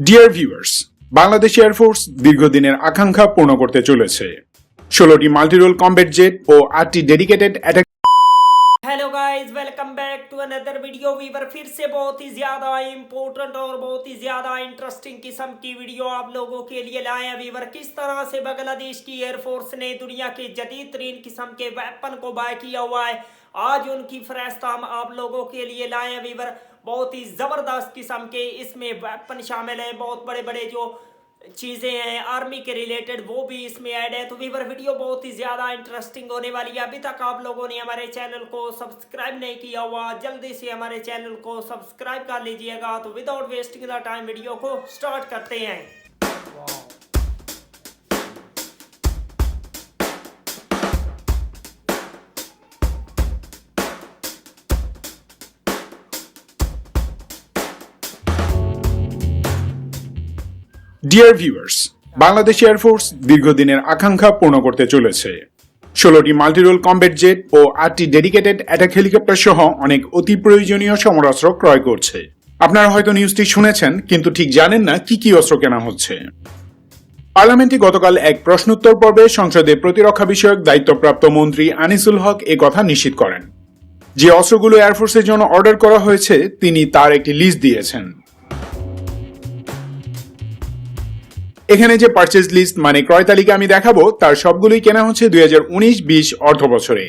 Deer viewers Bangladesh air force দীর্ঘদিনের আকাঙ্ক্ষা পূর্ণ করতে চলেছে ষোলোটি মাল্টিরোল কম্বেট জেট ও আটটি dedicated attack hello guys welcome back to another video viewer फिर से बहुत ही ज़्यादा इम्पोर्टेंट और बहुत ही ज़्यादा इंटरेस्टिंग किस्म की वीडियो आप लोगों के लिए लाए हैं वीवर किस तरह से बांग्लादेश की एयरफोर्स ने दुनिया के जदीद तरीन किस्म के वेपन को बाय किया हुआ है आज उनकी फहरिस्त हम आप लोगों के लिए लाए بہت ہی زبردست قسم کے اس میں ویپن شامل ہیں۔ بہت بڑے بڑے جو چیزیں ہیں آرمی کے ریلیٹڈ وہ بھی اس میں ایڈ ہے تو ویور ویڈیو بہت ہی زیادہ انٹرسٹنگ ہونے والی ہے۔ ابھی تک آپ لوگوں نے ہمارے چینل کو سبسکرائب نہیں کیا ہوا، جلدی سے ہمارے چینل کو سبسکرائب کر لیجیے گا۔ تو وداؤٹ ویسٹنگ دا ٹائم ویڈیو کو سٹارٹ کرتے ہیں۔ Dear viewers Bangladesh air force দীর্ঘদিনের আকাঙ্ক্ষা পূর্ণ করতে চলেছে। ষোলোটি মাল্টিরোল কম্বেট জেট ও আটটি ডেডিকেটেড অ্যাটাক হেলিকপ্টার সহ অনেক অতি প্রয়োজনীয় সমরাস্ত্র ক্রয় করছে। আপনারা হয়তো নিউজটি শুনেছেন, কিন্তু ঠিক জানেন না কি কি অস্ত্র কেনা হচ্ছে। পার্লামেন্টে গতকাল এক প্রশ্নোত্তর পর্বে সংসদে প্রতিরক্ষা বিষয়ক দায়িত্বপ্রাপ্ত মন্ত্রী আনিসুল হক এ কথা নিশ্চিত করেন। যে অস্ত্রগুলো এয়ারফোর্সের জন্য অর্ডার করা হয়েছে, তিনি তার একটি লিস্ট দিয়েছেন। এখানে যে পারচেজ লিস্ট মানে ক্রয় তালিকা আমি দেখাবো, তার সবগুলোই কেনা হচ্ছে দুই হাজার উনিশ বিশ অর্থ বছরে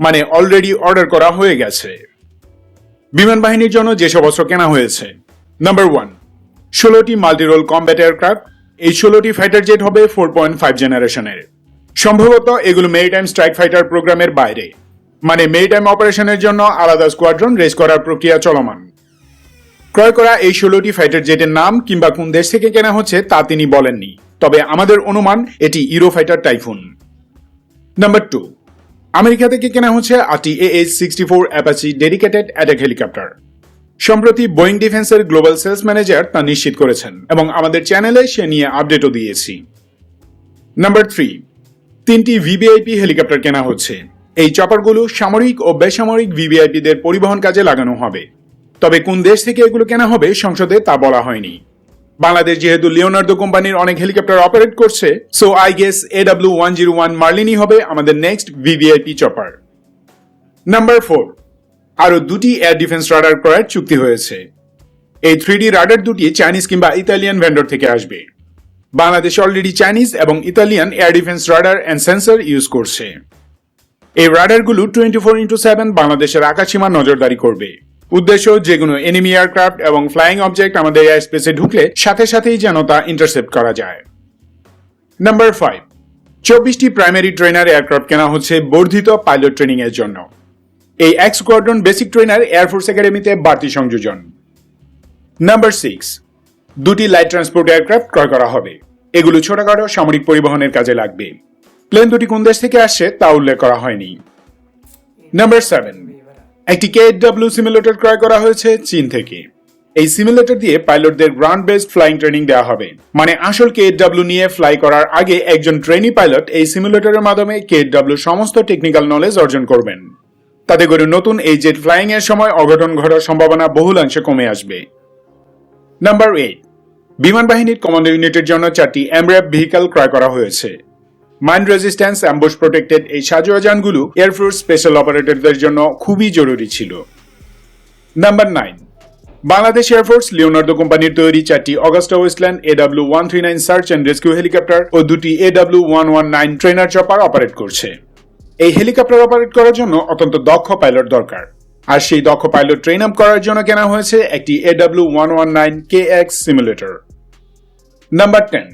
মানে অলরেডি অর্ডার করা হয়ে গেছে। বিমান বাহিনীর জন্য যেসব অস্ত্র কেনা হয়েছে। নাম্বার ওয়ান ষোলোটি মাল্টিরোল কম্ব্যাট এয়ারক্রাফট এই ষোলোটি ফাইটার জেট হবে ফোর পয়েন্ট ফাইভ জেনারেশনের সম্ভবত এগুলো মেরিটাইম স্ট্রাইক ফাইটার প্রোগ্রামের বাইরে। মানে মেরিটাইম অপারেশনের জন্য আলাদা স্কোয়াড্রন রেস করার প্রক্রিয়া চলমান। ক্রয় করা এই ষোলোটি ফাইটার জেটের নাম কিংবা কোন দেশ থেকে কেনা হচ্ছে তা তিনি বলেননি। তবে আমাদের অনুমান, এটি Eurofighter Typhoon. Number two, America থেকে কেনা হচ্ছে আটটি AH sixty four Apache dedicated attack helicopter. সম্প্রতি বোয়িং ডিফেন্সের গ্লোবাল সেলস ম্যানেজার তা নিশ্চিত করেছেন এবং আমাদের চ্যানেলে সে নিয়ে আপডেটও দিয়েছি। নাম্বার থ্রি, তিনটি ভিভিআইপি হেলিকপ্টার কেনা হচ্ছে। এই চপারগুলো সামরিক ও বেসামরিক ভিভিআইপিদের পরিবহন কাজে লাগানো হবে। তবে কোন দেশ থেকে এগুলো কেনা হবে সংসদে তা বলা হয়নি। বাংলাদেশ যেহেতু লিওনার্দো কোম্পানির অনেক হেলিকপ্টার অপারেট করছে so I guess A W one zero one মার্লিনই হবে আমাদের next VVIP chopper number four আরও দুটি এয়ার ডিফেন্স রাডার ক্রয়ের চুক্তি হয়েছে। এই থ্রি ডি রাডার দুটি চাইনিজ কিংবা ইতালিয়ান ভেন্ডর থেকে আসবে। বাংলাদেশ অলরেডি চাইনিজ এবং Italian air defence radar and sensor use করছে। এই রাডারগুলো টোয়েন্টি ফোর ইন্টু সেভেন বাংলাদেশের আকাশসীমা নজরদারি করবে। উদ্দেশ্য যে কোনো এনিমি এয়ারক্রাফট এবং ফ্লাইং অবজেক্ট আমাদের এয়ার স্পেসে ঢুকলে সাথে সাথেই যেন তা ইন্টারসেপ্ট করা যায়। নাম্বার ফাইভ চব্বিশটি প্রাইমারি ট্রেনার এয়ারক্রাফট কেনা হচ্ছে বর্ধিত পাইলট ট্রেনিং এর জন্য। এই এক স্কোয়াড্রন বেসিক ট্রেনার এয়ারফোর্স একাডেমিতে বাড়তি সংযোজন। নাম্বার সিক্স দুটি লাইট ট্রান্সপোর্ট এয়ারক্রাফট ক্রয় করা হবে। এগুলো ছোটখাটো সামরিক পরিবহনের কাজে লাগবে। প্লেন দুটি কোন দেশ থেকে আসছে তা উল্লেখ করা হয়নি। নাম্বার সেভেন একটি কেএডব্লিউ সিমুলেটর ক্রয় করা হয়েছে চীন থেকে। এই সিমুলেটর দিয়ে পাইলটদের গ্রাউন্ড বেসড ফ্লাইং ট্রেনিং দেওয়া হবে। মানে আসল কে কেএডব্লিউ নিয়ে ফ্লাই করার আগে একজন ট্রেনি পাইলট এই সিমুলেটরের মাধ্যমে কেএডব্লিউ সমস্ত টেকনিক্যাল নলেজ অর্জন করবেন। তাতে করে নতুন এই জেট ফ্লাইং এর সময় অঘটন ঘটার সম্ভাবনা বহুলাংশে কমে আসবে। নাম্বার এইট বিমান বাহিনীর কমান্ডো ইউনিটের জন্য চারটি এমর্যাপ ভেহিকল ক্রয় করা হয়েছে। মাইন্ড রেজিস্ট্যান্স অ্যাম্বুশ প্রোটেক্টেড এই সাজোয়া যানগুলো এয়ারফোর্স স্পেশাল অপারেটরদের জন্য খুবই জরুরি ছিল। Number nine Bangladesh air force Leonardo কোম্পানির তৈরি চারটি Agusta Westland AW one three nine search and rescue helicopter ও দুটি AW one one nine trainer chopper operate করছে। এই হেলিকপ্টার অপারেট করার জন্য অত্যন্ত দক্ষ পাইলট দরকার। আর সেই দক্ষ পাইলট ট্রেন আপ করার জন্য কেনা হয়েছে একটি AW one one nine K X simulator number ten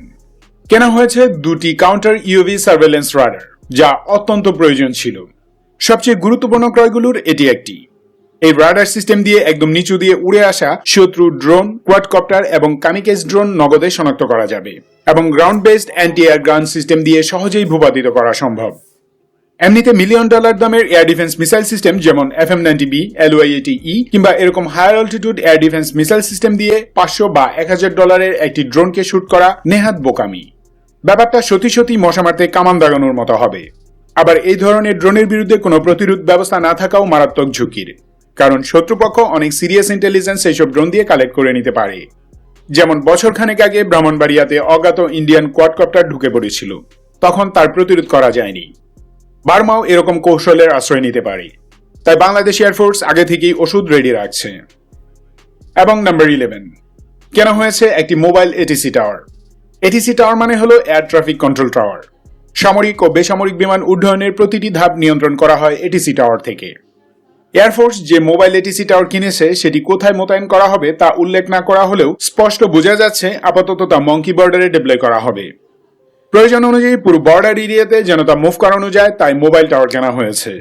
কেনা হয়েছে দুটি কাউন্টার ইউভি সার্ভেলেন্স রাডার যা অত্যন্ত প্রয়োজন ছিল। সবচেয়ে গুরুত্বপূর্ণ ক্রয়গুলোর এটি একটি। এই রাডার সিস্টেম দিয়ে একদম নিচু দিয়ে উড়ে আসা শত্রু ড্রোন কোয়াডকপ্টার এবং কামিকেজ ড্রোন নগদে শনাক্ত করা যাবে এবং ground based anti air ground system দিয়ে সহজেই ভূপাতিত করা সম্ভব। এমনিতে মিলিয়ন ডলার দামের এয়ার ডিফেন্স মিসাইল সিস্টেম যেমন এফ এম নাইনটি বি এলওআইএটি ই কিংবা এরকম higher altitude air defence missile system দিয়ে পাঁচশো বা এক হাজার ডলারের একটি ড্রোনকে শ্যুট করা নেহাত বোকামি। ব্যাপারটা সত্যি সত্যি মশা মারতে কামান দাগানোর মতো হবে। আবার এই ধরনের ড্রোনের বিরুদ্ধে কোনো প্রতিরোধ ব্যবস্থা না থাকাও মারাত্মক ঝুঁকির। কারণ শত্রুপক্ষ অনেক সিরিয়াস ইন্টেলিজেন্স এইসব ড্রোন দিয়ে কালেক্ট করে নিতে পারে। যেমন বছরখানেক আগে ব্রাহ্মণবাড়িয়াতে অজ্ঞাত ইন্ডিয়ান কোয়াডকপ্টার ঢুকে পড়েছিল। তখন তার প্রতিরোধ করা যায়নি। বার্মাও এরকম কৌশলের আশ্রয় নিতে পারে। তাই বাংলাদেশ এয়ারফোর্স আগে থেকেই ওষুধ রেডি রাখছে। এবং নাম্বার ইলেভেন কেন হয়েছে একটি mobile ATC tower ATC tower মানে হলো এয়ার ট্রাফিক কন্ট্রোল টাওয়ার সামরিক ও বেসামরিক বিমান উড্ডয়নের প্রতিটি ধাপ নিয়ন্ত্রণ করা হয় এটিসি টাওয়ার থেকে। এয়ারফোর্স যে মোবাইল এটিসি টাওয়ার কিনেছে, সেটি কোথায় মোতায়েন করা হবে তা উল্লেখ না করা হলেও স্পষ্ট বোঝা যাচ্ছে আপাতত তা মঙ্কি বর্ডারে ডিপ্লয় করা হবে। প্রয়োজন অনুযায়ী পুরো বর্ডার এরিয়াতে যেন তা মুভ করানো যায়, তাই মোবাইল টাওয়ার কেনা হয়েছে।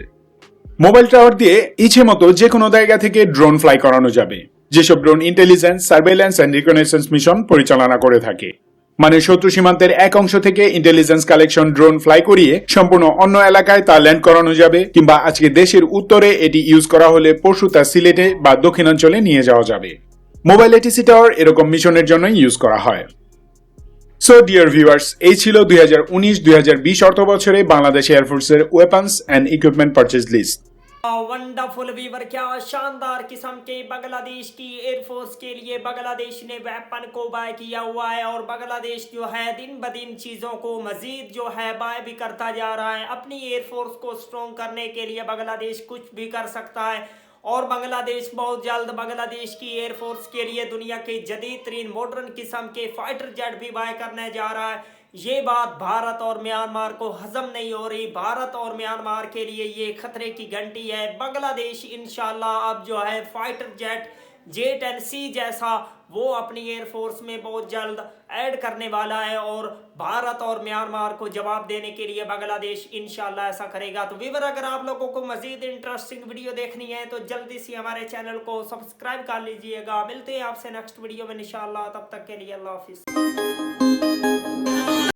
মোবাইল টাওয়ার দিয়ে ইচ্ছে মতো যে কোনো জায়গা থেকে ড্রোন ফ্লাই করানো যাবে, যেসব drone intelligence surveillance and reconnaissance mission পরিচালনা করে থাকে। মানে শত্রু সীমান্তের এক অংশ থেকে ইন্টেলিজেন্স কালেকশন ড্রোন ফ্লাই করিয়ে সম্পূর্ণ অন্য এলাকায় তা ল্যান্ড করানো যাবে, কিংবা আজকে দেশের উত্তরে এটি ইউজ করা হলে পরশু তা সিলেটে বা দক্ষিণাঞ্চলে নিয়ে যাওয়া যাবে। মোবাইল এটিসি টাওয়ার এরকম মিশনের জন্যই ইউজ করা হয়। সো ডিয়ার ভিউয়ার্স এই ছিল দুই হাজার উনিশ দুই হাজার বিশ অর্থ বছরে Bangladesh এয়ারফোর্সের weapons and equipment purchase list ونڈرفل ویور کیا شاندار قسم کے بنگلہ دیش کی ایئر فورس کے لیے بنگلہ دیش نے ویپن کو بائی کیا ہوا ہے اور بنگلہ دیش جو ہے دن بدن چیزوں کو مزید جو ہے بائی بھی کرتا جا رہا ہے اپنی ایئر فورس کو سٹرونگ کرنے کے لیے بنگلہ دیش کچھ بھی کر سکتا ہے اور بنگلہ دیش بہت جلد بنگلہ دیش کی ایئر فورس کے لیے دنیا کے جدید ترین ماڈرن قسم کے فائٹر جیٹ بھی بائی کرنے جا رہا ہے یہ بات بھارت اور میانمار کو ہضم نہیں ہو رہی۔ بھارت اور میانمار کے لیے یہ خطرے کی گھنٹی ہے۔ بنگلہ دیش انشاءاللہ اب جو ہے فائٹر جیٹ جیٹ ٹین سی جیسا وہ اپنی ایئر فورس میں بہت جلد ایڈ کرنے والا ہے اور بھارت اور میانمار کو جواب دینے کے لیے بنگلہ دیش انشاءاللہ ایسا کرے گا۔ تو ویور، اگر آپ لوگوں کو مزید انٹرسٹنگ ویڈیو دیکھنی ہے تو جلدی سے ہمارے چینل کو سبسکرائب کر لیجیے گا۔ ملتے ہیں آپ سے نیکسٹ ویڈیو میں انشاءاللہ۔ تب تک کے لیے اللہ حافظ۔